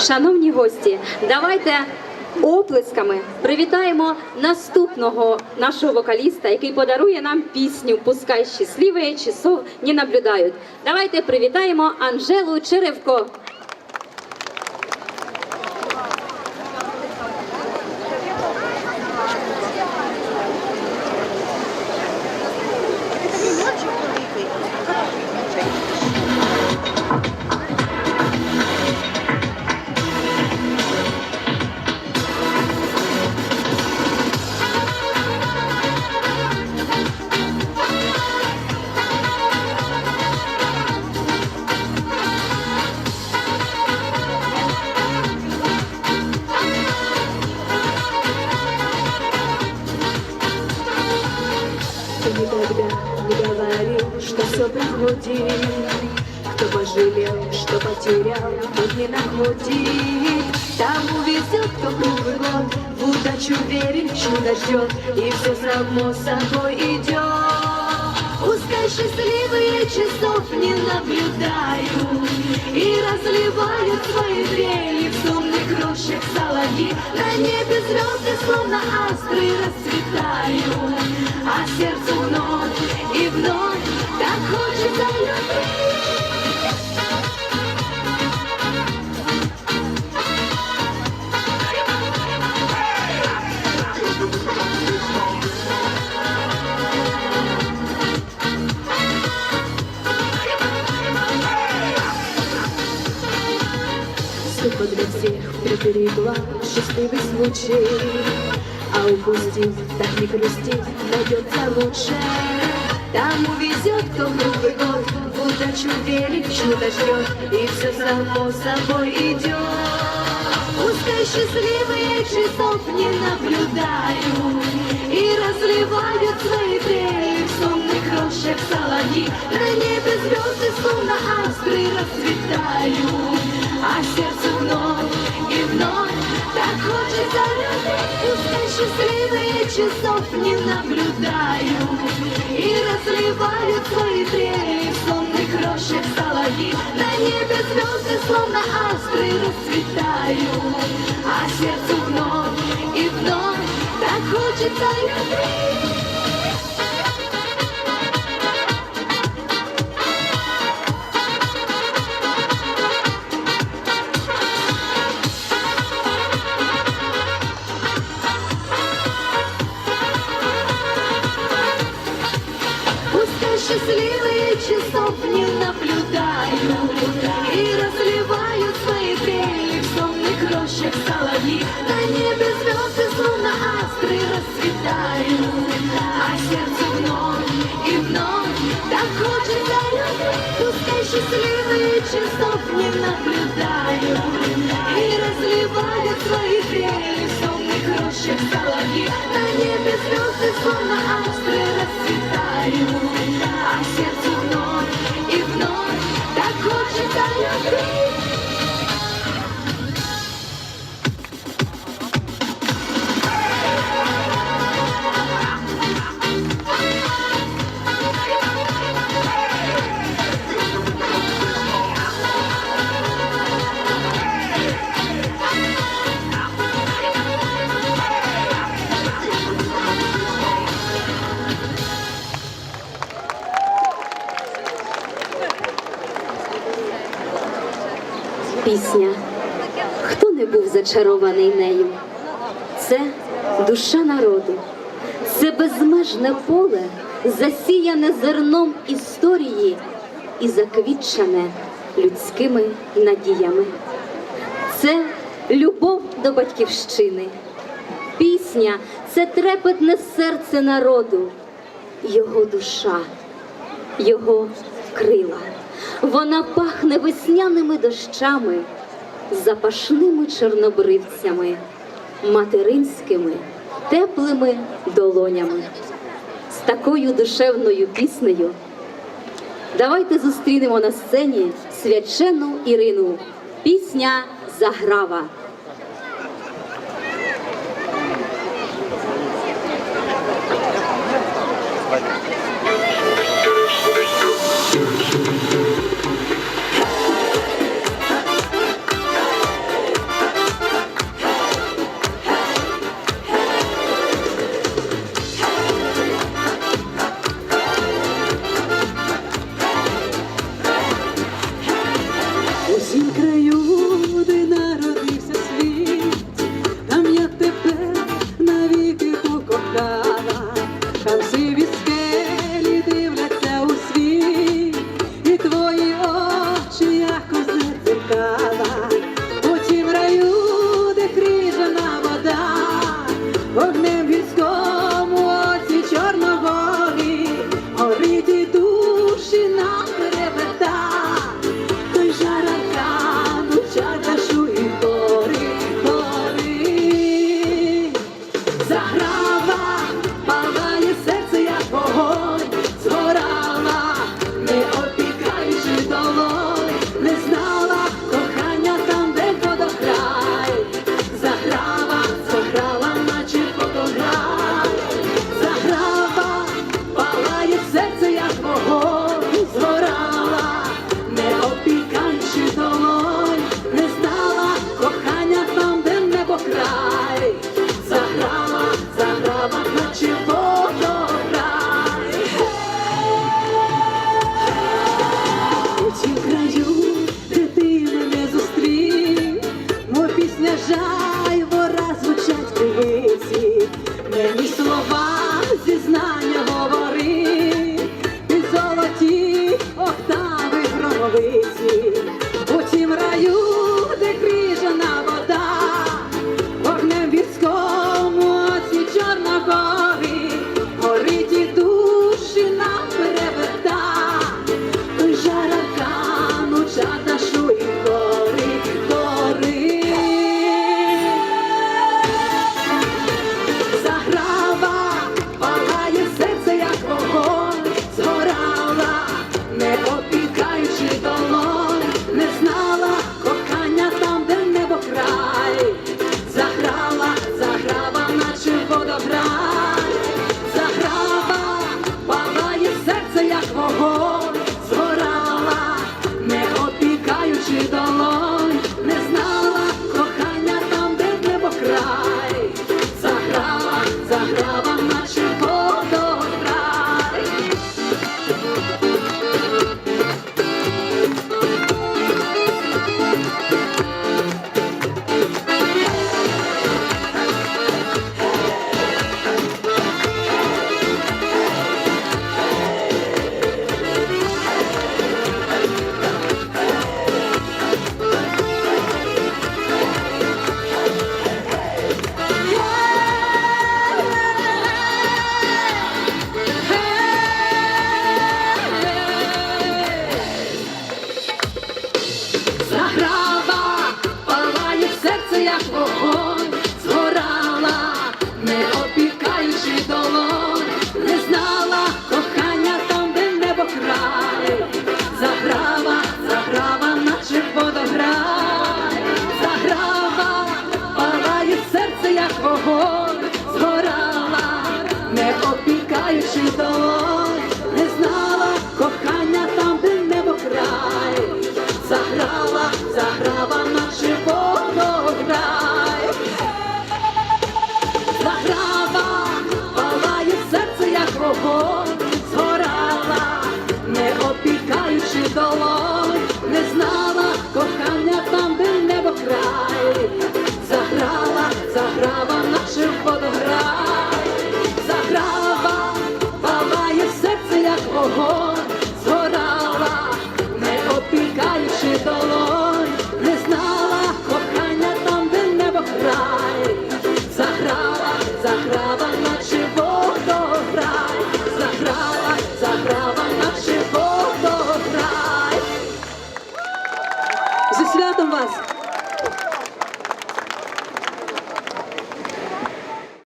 Шановні гості, давайте оплесками привітаємо наступного нашого вокаліста, який подарує нам пісню Пускай щасливі часов не наблюдають. Давайте привітаємо Анжелу Черевко. Никогда не говорил, что все проходит Кто пожалел, что потерял, тот не находит Тому везет, кто Новый год В удачу верит, чудо ждет И все само собой идет Пускай счастливые часов не наблюдаю И разливают свои трели в сонных крошек соловьи На небе звезды, словно астры, расцветают А сердцу вновь и вновь так хочется любить счастливый случай. А упустив, так не грустить, найдется лучше. Тому везет, кто в Новый год В удачу верит, чудо ждет И все само собой идет. Пускай счастливые часов не наблюдаю И разливают свои трели в сонных крошек соловьи. На небе звезды, словно астры, расцветают А сердцу хочется любить Пускай счастливые часов не наблюдаю И разливают свои трели в сонных крошек соловьи На небе звезды, словно астры, расцветают счастливые часов не наблюдаю И разливают свои трели в сонных крошек соловьи На небе звезды, словно астры, Пісня. Хто не був зачарований нею? Це душа народу, це безмежне поле, засіяне зерном історії і заквітчене людськими надіями. Це любов до батьківщини. Пісня це трепетне серце народу, його душа, його крила. Вона пахне весняними дощами, запашними чорнобривцями, материнськими теплими долонями. З такою душевною піснею давайте зустрінемо на сцені свячену Ірину. Пісня Заграва. Опікаючи долонь,